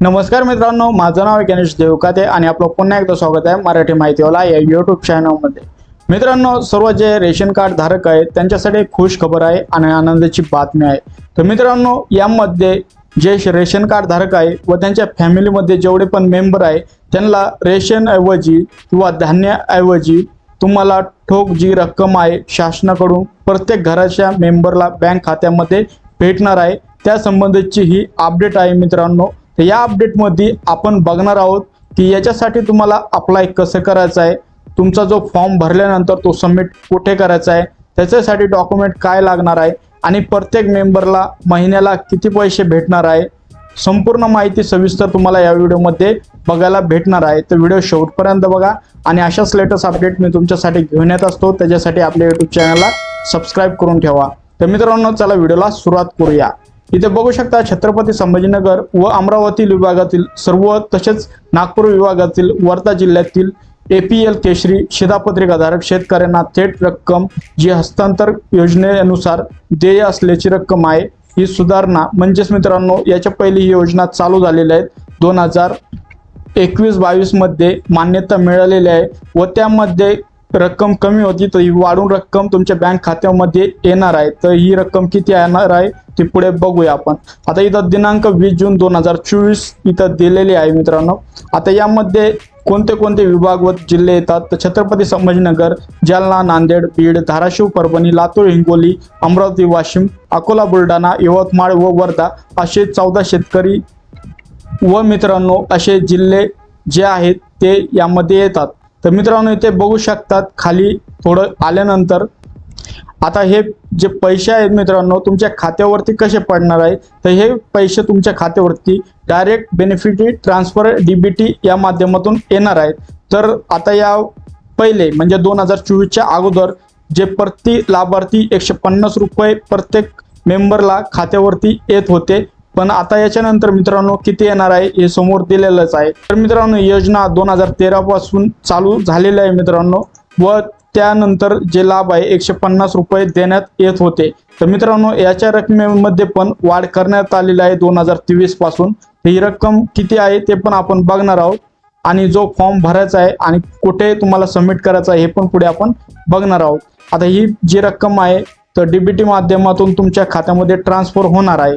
नमस्कार मित्रांनो माझं नाव आहे गणेश देवकाते आणि आपलं पुन्हा एकदा स्वागत आहे मराठी माहितीवाला या यूट्यूब चॅनलमध्ये मित्रांनो सर्व जे रेशन कार्ड धारक आहेत त्यांच्यासाठी खुश खबर आहे आणि आनंदाची बातमी आहे. तर मित्रांनो यामध्ये जे रेशन कार्ड धारक आहे व त्यांच्या फॅमिलीमध्ये जेवढे पण मेंबर आहे त्यांना रेशन ऐवजी किंवा धान्याऐवजी तुम्हाला ठोक जी रक्कम आहे शासनाकडून प्रत्येक घराच्या मेंबरला बँक खात्यामध्ये भेटणार आहे. त्या संबंधीची ही अपडेट आहे मित्रांनो. तर या अपडेटमध्ये आपण बघणार आहोत की याच्यासाठी तुम्हाला अप्लाय कसं करायचं आहे. तुमचा जो फॉर्म भरल्यानंतर तो सबमिट कुठे करायचा आहे त्याच्यासाठी डॉक्युमेंट काय लागणार आहे आणि प्रत्येक मेंबरला महिन्याला किती पैसे भेटणार आहे संपूर्ण माहिती सविस्तर तुम्हाला या व्हिडिओमध्ये बघायला भेटणार आहे. तर व्हिडिओ शेवटपर्यंत बघा आणि अशाच लेटेस्ट अपडेट मी तुमच्यासाठी घेऊन येत असतो. त्याच्यासाठी आपल्या यूट्यूब चॅनलला सबस्क्राईब करून ठेवा. तर मित्रांनो चला व्हिडिओला सुरुवात करूया. इथे बघू शकता छत्रपती संभाजीनगर व अमरावती विभागातील सर्व तसेच नागपूर विभागातील वर्धा जिल्ह्यातील एपीएल केशरी शिधापत्रिकाधारक शेतकऱ्यांना थेट रक्कम जी हस्तांतर योजनेनुसार देय असल्याची रक्कम आहे ही सुधारणा म्हणजेच मित्रांनो याच्या पहिली ही योजना चालू झालेली आहेत. दोन हजार एकवीस बावीसमध्ये मान्यता मिळालेली आहे व त्यामध्ये रक्कम कमी होती तर ही वाढून रक्कम तुमच्या बँक खात्यामध्ये येणार आहे. तर ही रक्कम किती येणार आहे ती पुढे बघूया आपण. आता इथं दिनांक वीस जून दोन हजार चोवीस इथं दिलेली आहे मित्रांनो. आता यामध्ये कोणते कोणते विभाग व जिल्हे येतात? तर छत्रपती संभाजीनगर जालना नांदेड बीड धाराशिव परभणी लातूर हिंगोली अमरावती वाशिम अकोला बुलढाणा यवतमाळ व वर्धा असे चौदा शेतकरी व मित्रांनो असे जिल्हे जे आहेत ते यामध्ये येतात. तर मित्रांनो इथे बघू शकतात खाली थोडं आल्यानंतर. आता हे जे पैसे आहेत मित्रांनो तुमच्या खात्यावरती कसे पडणार आहे? तर हे पैसे तुमच्या खात्यावरती डायरेक्ट बेनिफिट ट्रान्सफर डीबीटी या माध्यमातून येणार आहेत. तर आता या पहिले म्हणजे दोन हजार चोवीसच्या अगोदर जे प्रति लाभार्थी एकशे पन्नास रुपये प्रत्येक मेंबरला खात्यावरती येत होते पण आता याच्यानंतर मित्रांनो किती येणार आहे हे समोर दिलेलंच आहे. तर मित्रांनो योजना दोन हजार तेरा पासून चालू झालेली आहे मित्रांनो व त्यानंतर जे लाभ आहे एकशे पन्नास रुपये देण्यात येत होते. तर मित्रांनो याच्या रकमेमध्ये पण वाढ करण्यात आलेली आहे दोन हजार तेवीसपासून. ही रक्कम किती आहे ते पण आपण बघणार आहोत. आणि जो फॉर्म भरायचा आहे आणि कुठे तुम्हाला सबमिट करायचा आहे हे पण पुढे आपण बघणार आहोत. आता ही जी रक्कम आहे तर डीबीटी माध्यमातून तुमच्या खात्यामध्ये ट्रान्सफर होणार आहे.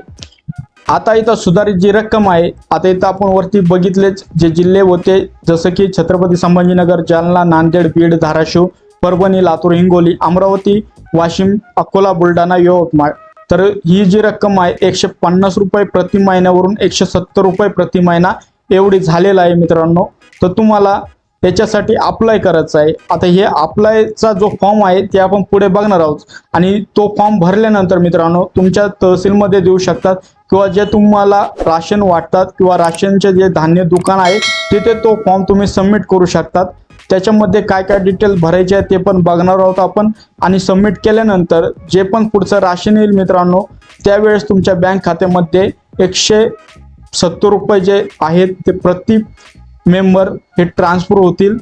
आता इथं सुधारित जी रक्कम आहे आता इथं आपण वरती बघितलेच जे जिल्हे होते जसं की छत्रपती संभाजीनगर जालना नांदेड बीड धाराशिव परभणी लातूर हिंगोली अमरावती वाशिम अकोला बुलढाणा यवतमाळ. तर ही जी रक्कम आहे एकशे पन्नास रुपये प्रति महिन्यावरून एकशे सत्तर रुपये प्रति महिना एवढी झालेला आहे मित्रांनो. तर तुम्हाला त्याच्यासाठी अप्लाय करायचं आहे. आता हे अप्लायचा जो फॉर्म आहे ते आपण पुढे बघणार आहोत. आणि तो फॉर्म भरल्यानंतर मित्रांनो तुमच्या तहसीलमध्ये देऊ शकतात. किंवा जे तुम्हाला राशन वाटतात किंवा राशनचे जे धान्य दुकान आहे तिथे तो फॉर्म तुम्ही सबमिट करू शकतात. त्याच्यामध्ये काय काय डिटेल भरायचे आहे ते पण बघणार आहोत आपण. आणि सबमिट केल्यानंतर जे पण पुढचं राशन येईल मित्रांनो त्यावेळेस तुमच्या बँक खात्यामध्ये एकशे सत्तर रुपये जे आहेत ते प्रति मेंबर हे ट्रान्सफर होतील.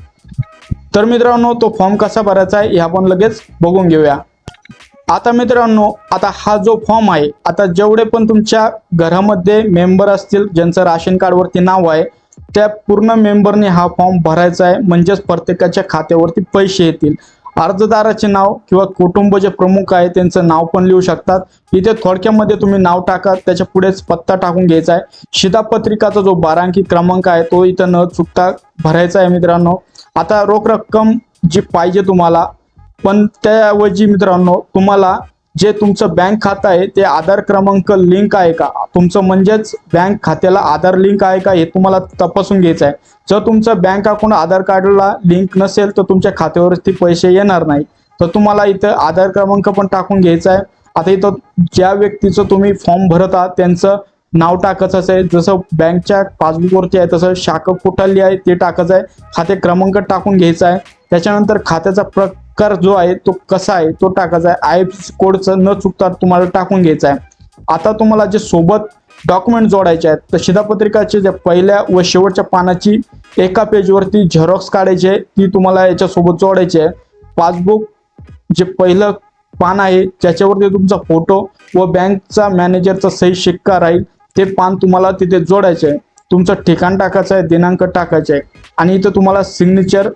तर मित्रांनो तो फॉर्म कसा भरायचा आहे हे आपण लगेच बघून घेऊया. आता मित्रांनो आता हा जो फॉर्म आहे आता जेवढे पण तुमच्या घरामध्ये मेंबर असतील ज्यांचं राशन कार्डवरती नाव आहे त्या पूर्ण मेंबरने हा फॉर्म भरायचा आहे. म्हणजेच प्रत्येकाच्या खात्यावरती पैसे येतील. अर्जदाराचे नाव किंवा कुटुंब जे प्रमुख आहे त्यांचं नाव पण लिहू शकतात. इथे थोडक्यामध्ये तुम्ही नाव टाका त्याच्या पुढेच पत्ता टाकून घ्यायचा आहे. शिधापत्रिकाचा जो बारांकी क्रमांक आहे तो इथं न चुकता भरायचा आहे मित्रांनो. आता रोख रक्कम जी पाहिजे तुम्हाला पण त्याऐवजी मित्रांनो तुम्हाला जे तुमचं बँक खातं आहे ते आधार क्रमांक लिंक आहे का? तुमचं म्हणजेच बँक खात्याला आधार लिंक आहे का हे तुम्हाला तपासून घ्यायचं आहे. जर तुमचं बँक अकाउंट आधार कार्डला लिंक नसेल तर तुमच्या खात्यावरती पैसे येणार नाही. तर तुम्हाला इथं आधार क्रमांक पण टाकून घ्यायचा आहे. आता इथं ज्या व्यक्तीचं तुम्ही फॉर्म भरत आहात त्यांचं नाव टाकायचं आहे जसं बँकच्या पासबुकवरती आहे तसं शाखा कुठली आहे ते टाकायचं आहे. खाते क्रमांक टाकून घ्यायचा आहे. त्याच्यानंतर खात्याचा प्र कर जो आहे तो कसा आहे तो टाकायचा आहे. आय एफ कोडचं न चुकता तुम्हाला टाकून घ्यायचा आहे. आता तुम्हाला जे सोबत डॉक्युमेंट जोडायचे आहेत तर शिधापत्रिकाचे जे पहिल्या व शेवटच्या पानाची एका पेजवरती झेरॉक्स काढायची आहे ती तुम्हाला याच्यासोबत जोडायची आहे. पासबुक जे पहिलं पान आहे ज्याच्यावरती तुमचा फोटो व बँकचा मॅनेजरचा सही शिक्का राहील. ते पान तुम्हाला तिथे जोडायचे आहे. तुमचं ठिकाण टाकायचं आहे दिनांक टाकायचं आहे. आणि इथं तुम्हाला सिग्नेचर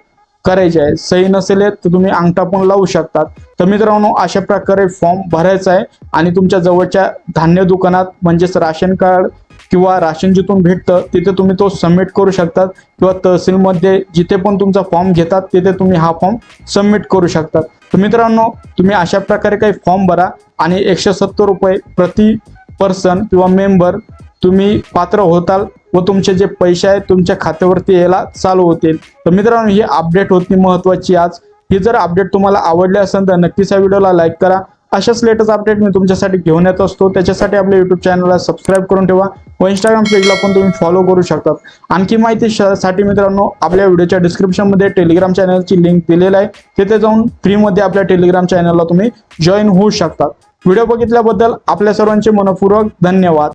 करायचे आहे. सही नसेल तर तुम्ही अंगठा पण लावू शकतात. तर मित्रांनो अशा प्रकारे फॉर्म भरायचा आहे आणि तुमच्या जवळच्या धान्य दुकानात म्हणजेच राशन कार्ड किंवा राशन जिथून भेटतं तिथे तुम्ही तो सबमिट करू शकतात. किंवा तहसीलमध्ये जिथे पण तुमचा फॉर्म घेतात तिथे तुम्ही हा फॉर्म सबमिट करू शकतात. तर मित्रांनो तुम्ही अशा प्रकारे काही फॉर्म भरा आणि एकशे सत्तर रुपये प्रति पर्सन किंवा मेंबर तुम्ही पात्र होताल व तुमचे जे पैसे आहेत तुमच्या खात्यावरती यायला चालू होतील. तर मित्रांनो ही अपडेट होती महत्वाची आज. ही जर अपडेट तुम्हाला आवडली असेल तर नक्कीच या व्हिडिओला लाईक करा. अशाच लेटेस्ट अपडेट मी तुमच्यासाठी घेऊन येत असतो. त्याच्यासाठी आपल्या युट्यूब चॅनलला सबस्क्राईब करून ठेवा व इंस्टाग्राम पेजला पण तुम्ही फॉलो करू शकतात. आणखी माहिती साठी मित्रांनो आपल्या व्हिडिओच्या डिस्क्रिप्शनमध्ये टेलिग्राम चॅनलची लिंक दिलेली आहे. तिथे जाऊन फ्रीमध्ये आपल्या टेलिग्राम चॅनलला तुम्ही जॉईन होऊ शकतात. व्हिडिओ बघितल्याबद्दल आपल्या सर्वांचे मनपूर्वक धन्यवाद.